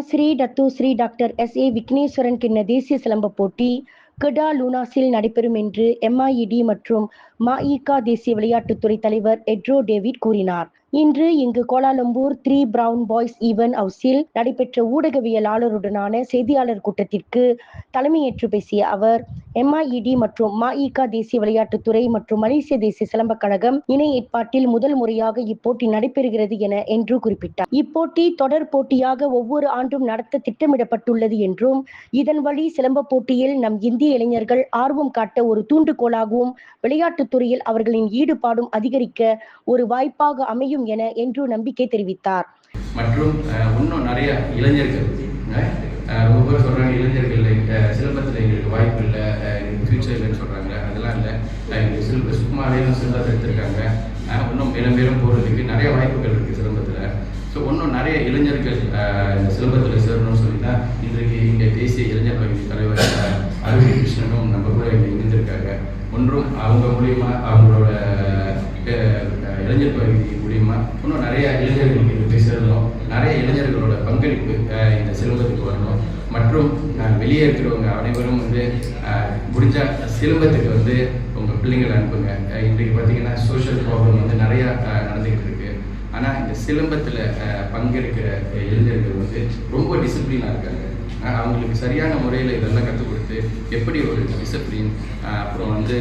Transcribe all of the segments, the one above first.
Sri Datuk Sri doctor S A Vigneswaran கிண்ண தேசிய சிலம்ப போட்டி கிடா லூனாஸில் நடைபெறும் என்று எம்ஐஇடி மற்றும் மாஇகா தேசிய விளையாட்டுத்துறை தலைவர் எட்ரோ டேவிட் கூறினார். இன்று இங்கு Kuala Lumpur three brown boys even ஹவுஸில் நடைபெற்ற ஊடகவியலாளருடனான செய்தியாளர் கூட்டத்திற்கு தலைமையேற்று பேசிய அவர் எம்ஐஇடி மற்றும் மஇகா தேசிய விளையாட்டுத்துறை மற்றும் மலேசிய தேசிய சிலம்பக் கழகம் இணை ஏற்பாட்டில் முதல் முறையாக இப்போட்டி நடைபெறுகிறது என என்று குறிப்பிட்டார். இப்போட்டி தொடர் போட்டியாக ஒவ்வொரு ஆண்டும் நடத்த திட்டமிடப்பட்டுள்ளது என்றும் இதன் வழி சிலம்ப போட்டியில் நம் இந்திய இளைஞர்கள் ஆர்வம் காட்ட ஒரு தூண்டுகோலாகவும் விளையாட்டுத்துறையில் அவர்களின் ஈடுபாடும் அதிகரிக்க ஒரு வாய்ப்பாக அமையும் என என்று நம்பிக்கை தெரிவித்தார். மற்றும் இன்னும் நிறைய இளைஞர்கள் ரொம்ப பேர் சொல்றாங்க இளைஞர்கள் சிலம்பத்தில் எங்களுக்கு வாய்ப்பு இல்லை ஃபியூச்சர் இல்லைன்னு சொல்கிறாங்க அதெல்லாம் இல்லை. சிலம்ப சும்மாலேயும் சிலம்பத்தை எடுத்திருக்காங்க. இன்னும் மேலும் மேலும் போகிறதுக்கு நிறைய வாய்ப்புகள் இருக்குது சிலம்பத்தில். ஸோ இன்னும் நிறைய இளைஞர்கள் இந்த சிலம்பத்தில் சேரணும்னு சொல்லி அவங்க மூலியமா அவங்களோட இளைஞர் பகுதி மூலியமா இன்னும் நிறைய இளைஞர்களுக்கு இது போய் சேரணும் நிறைய இளைஞர்களோட பங்களிப்பு இந்த சிலம்பத்துக்கு வரணும். மற்றும் வெளியே இருக்கிறவங்க அனைவரும் வந்து முடிஞ்சால் சிலம்பத்துக்கு வந்து உங்கள் பிள்ளைங்களை அனுப்புங்க. இன்றைக்கு பார்த்தீங்கன்னா சோஷியல் ப்ராப்ளம் வந்து நிறையா நடந்துகிட்டு இருக்கு. ஆனால் இந்த சிலம்பத்தில் பங்கெடுக்கிற இளைஞர்கள் வந்து ரொம்ப டிசிப்ளினாக இருக்காங்க. அவங்களுக்கு சரியான முறையில் இதெல்லாம் கற்றுக் கொடுத்து எப்படி ஒரு டிசிப்ளின் அப்புறம் வந்து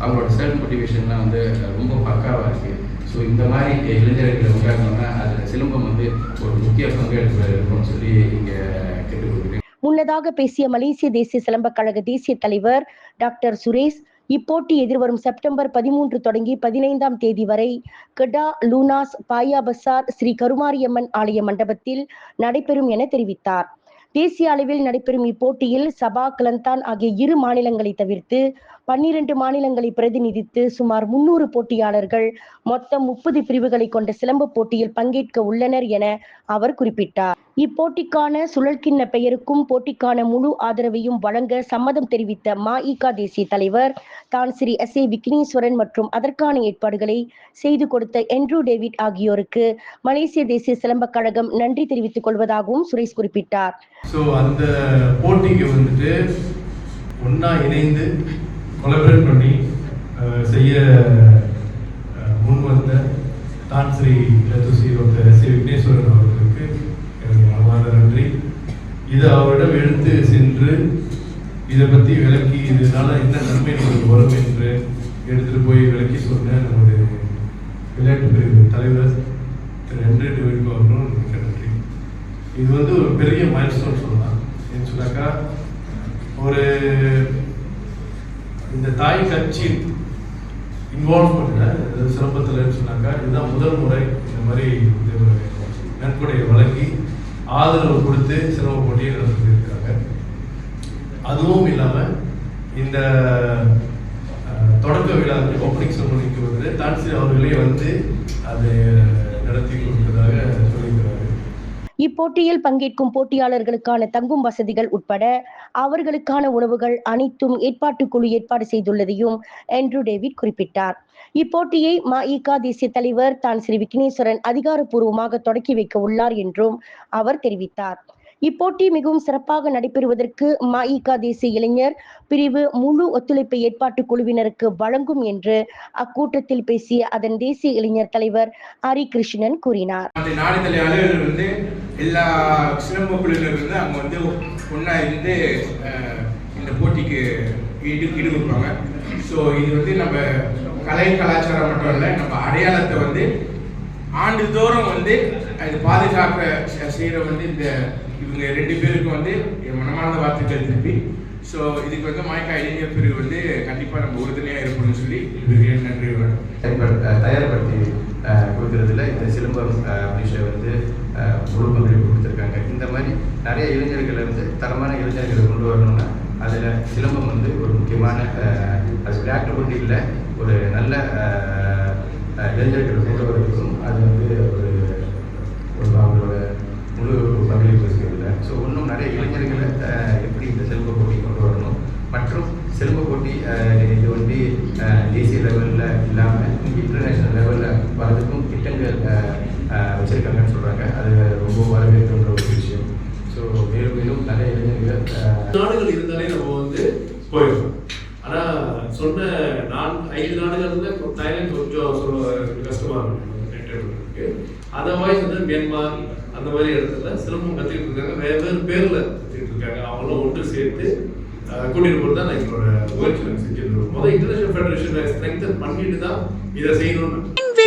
அவங்களோட செல்ஃப் மோட்டிவேஷன்லாம் வந்து ரொம்ப பக்காவாக இருக்குது ஸோ இந்த மாதிரி இளைஞர்களை உண்டாக்கணும்னா அதில் சிலம்பம் வந்து ஒரு முக்கிய பங்கெடுப்பு இருக்கும்னு சொல்லி இங்கே கேட்டுக்கொள்கிறேன். முன்னதாக பேசிய மலேசிய தேசிய சிலம்பக் கழக தேசிய தலைவர் டாக்டர் சுரேஷ் இப்போட்டி எதிர்வரும் செப்டம்பர் பதிமூன்று தொடங்கி பதினைந்தாம் தேதி வரை கெடா லூனாஸ் பாயா பசார் ஸ்ரீ கருமாரியம்மன் ஆலய மண்டபத்தில் நடைபெறும் என தெரிவித்தார். தேசிய அளவில் நடைபெறும் இப்போட்டியில் சபா கிளந்தான் ஆகிய இரு மாநிலங்களை தவிர்த்து பன்னிரண்டு மாநிலங்களை பிரதிநிதித்து சுமார் முன்னூறு போட்டியாளர்கள் மொத்தம் முப்பது பிரிவுகளை கொண்ட சிலம்பு போட்டியில் பங்கேற்க உள்ளனர் என அவர் குறிப்பிட்டார். இப்போட்டிக்கான சுழற்கிண்ண பெயருக்கும் போட்டிக்கான முழு ஆதரவையும் வழங்க சம்மதம் தெரிவித்த மஇகா தேசிய தலைவர் தான் ஸ்ரீ எஸ். ஏ. விக்னேஸ்வரன் மற்றும் அதற்கான ஏற்பாடுகளை செய்து கொடுத்த என்ட்ரூ டேவிட் ஆகியோருக்கு மலேசிய தேசிய சிலம்பக் கழகம் நன்றி தெரிவித்துக் கொள்வதாகவும் சுரேஷ் குறிப்பிட்டார். ஸோ அந்த போட்டிக்கு வந்துட்டு ஒன்னா இணைந்து கொலபரேட் பண்ணி செய்ய முன் வந்த தான் ஸ்ரீ விக்னேஸ்வரன் நன்றி. இது அவரிடம் எடுத்து சென்று இதை பற்றி விளக்கி இதனால என்ன நன்மை நமக்கு வரும் என்று எடுத்துட்டு போய் விளக்கி சொன்ன நமது விளையாட்டு பிரிவு தலைவர் திரு ஹென்ரி டேவிட் அவர்களும் மிக்க நன்றி. இது வந்து ஒரு பெரிய மைல்ஸ்டோன் சொல்லலாம். ஏன்னு சொன்னாக்கா ஒரு இந்த தாய் கட்சி இன்வால்வ்மெண்ட்டில் சிரமத்தில் சொன்னாக்கா இதுதான் முதல் முறை இந்த மாதிரி இந்த நன்கொடையை வழங்கி ஆதரவு கொடுத்து சிரம போட்டியை நடத்திருக்கிறாங்க அதுவும் இல்லாமல் இந்த தொடக்க விழா ஓப்பனிங் செரமனிக்கு வந்து தான்சி அவர்களே வந்து அதை நடத்தி கொடுத்ததாக சொல்லியிருக்கிறாங்க. இப்போட்டியில் பங்கேற்கும் போட்டியாளர்களுக்கான தங்கும் வசதிகள் உட்பட அவர்களுக்கான உணவுகள் அனைத்தும் ஏற்பாட்டு குழு ஏற்பாடு செய்துள்ளதையும் ஆண்ட்ரூ டேவிட் குறிப்பிட்டார். இப்போட்டியை மஇகா தேசிய தலைவர் தான் ஸ்ரீ விக்னேஸ்வரன் அதிகாரப்பூர்வமாக தொடக்கி வைக்க உள்ளார் என்றும் அவர் தெரிவித்தார். இப்போட்டி மிகவும் சிறப்பாக நடைபெறுவதற்கு மஇகா தேசிய இளைஞர் பிரிவு முழு ஒத்துழைப்பை ஏற்பாட்டுக் குழுவினருக்கு வழங்கும் என்று அக்கூட்டத்தில் பேசிய அதன் தேசிய இளைஞர் தலைவர் ஹரி கிருஷ்ணன் கூறினார் எல்லா சிலம்ப குழுவினர் வந்து அவங்க வந்து ஒன்றா இருந்து இந்த போட்டிக்கு ஈடு ஈடு கொடுப்பாங்க. ஸோ இது வந்து நம்ம கலை கலாச்சாரம் மட்டும் இல்லை நம்ம அடையாளத்தை வந்து ஆண்டுதோறும் வந்து அது பாதுகாக்க செய்கிற வந்து இந்த இவங்க ரெண்டு பேருக்கும் வந்து என் மனமார்ந்த வார்த்தைகள் திருப்பி. ஸோ இதுக்கு வந்து மாய்க்கா இளைஞர் பிரிவு வந்து கண்டிப்பாக நம்ம உறுதுணையாக இருக்கணும்னு சொல்லி நன்றி தயார்படுத்தி இந்த அப்படின்ற வந்து முழு பங்களிப்பு கொடுத்துருக்காங்க. இந்த மாதிரி நிறைய இளைஞர்களை வந்து தரமான இளைஞர்களை கொண்டு வரணும்னா அதில் சிலம்பம் வந்து ஒரு முக்கியமான அது விளையாட்டு போட்டியில் ஒரு நல்ல இளைஞர்கள் கொண்டு வரதுக்கும் அது வந்து ஒரு ஒரு அவங்களோட முழு பங்களிப்பு இருக்கிறதுல ஸோ இன்னும் நிறைய இளைஞர்களை அஹ், எப்படி இந்த சிலம்ப போட்டி கொண்டு வரணும் மற்றும் சிலம்ப போட்டி அஹ், இது வந்து அஹ், தேசிய லெவலில் இல்லாமல் இன்டர்நேஷ்னல் லெவலில் வரதுக்கும் திட்டங்கள் அஹ், அஹ், வச்சிருக்காங்கன்னு சொல்கிறாங்க அது ரொம்ப வரவேற்கின்ற ஒரு விஷயம் ஸோ நாடுகள் இருந்தாலே நம்ம வந்து போயிடலாம் ஆனா சொன்ன நான் ஐந்து நாடுகள்ல தாய்லாந்து கொஞ்சம் சொல்ல கஷ்டமா இருக்கு. அதர்வைஸ் வந்து மியான்மார் அந்த மாதிரி இடத்துல சிலம்பம் கத்துக்கிட்டு இருக்காங்க. வெவ்வேறு வேறு பேர்ல கத்துக்கிட்டு இருக்காங்க. அவங்களும் ஒன்று சேர்த்து கூட்டிட்டு போறது தான் நான் எங்களோட முயற்சி நாங்கள் செஞ்சிருக்கோம் முதல் இன்டர்நேஷனல் ஃபெடரேஷனை ஸ்ட்ரெங்தன் பண்ணிட்டு தான் இதை செய்யணும்னு.